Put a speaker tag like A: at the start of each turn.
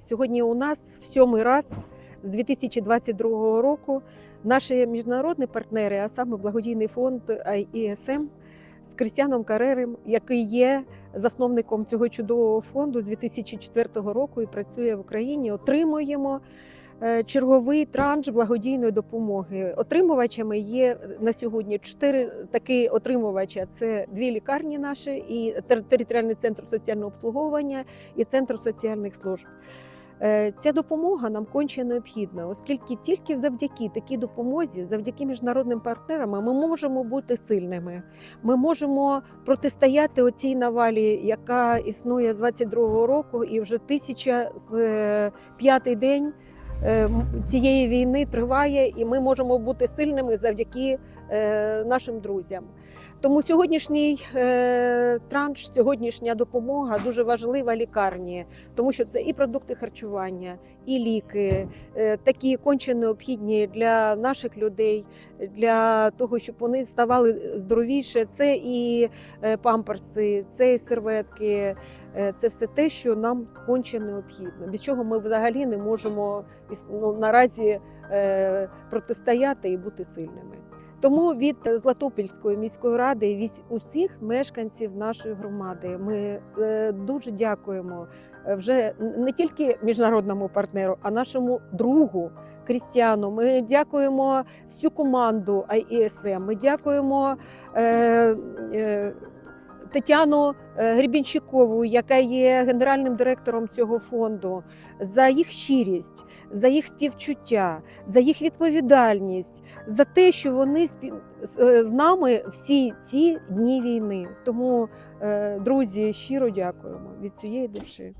A: Сьогодні у нас в сьомий раз з 2022 року. Наші міжнародні партнери, а саме благодійний фонд IESM з Крістіаном Каререм, який є засновником цього чудового фонду з 2004 року і працює в Україні, отримуємо черговий транш благодійної допомоги. Отримувачами є на сьогодні чотири такі отримувача: це дві лікарні наші, і територіальний центр соціального обслуговування і центр соціальних служб. Е, Ця допомога нам конче необхідна, оскільки тільки завдяки такій допомозі, завдяки міжнародним партнерам, ми можемо бути сильними. Ми можемо протистояти оцій навалі, яка існує з 22-го року, і вже тисяча з е, п'ятий день е, цієї війни триває, і ми можемо бути сильними завдяки е, нашим друзям. Тому сьогоднішній е, транш, сьогоднішня допомога дуже важлива лікарні, тому що це і продукти харчування, і ліки, е, такі конче необхідні для наших людей, для того, щоб вони ставали здоровіше. Це і е, памперси, це і серветки, е, це все те, що нам конче необхідно. Без чого ми взагалі не можемо ну, наразі е, протистояти і бути сильними. Тому від Златопільської міської ради, від усіх мешканців нашої громади, ми е, дуже дякуємо е, вже не тільки міжнародному партнеру, а нашому другу Крістіану. Ми дякуємо всю команду IESM, Ми дякуємо е, Тетяну е, Гребінщикову, яка є генеральним директором цього фонду, за їх щирість, за їх співчуття, за їх відповідальність, за те, що вони спі- з- е, нами всі ці дні війни. Тому, е, друзі, щиро дякуємо від цієї душі.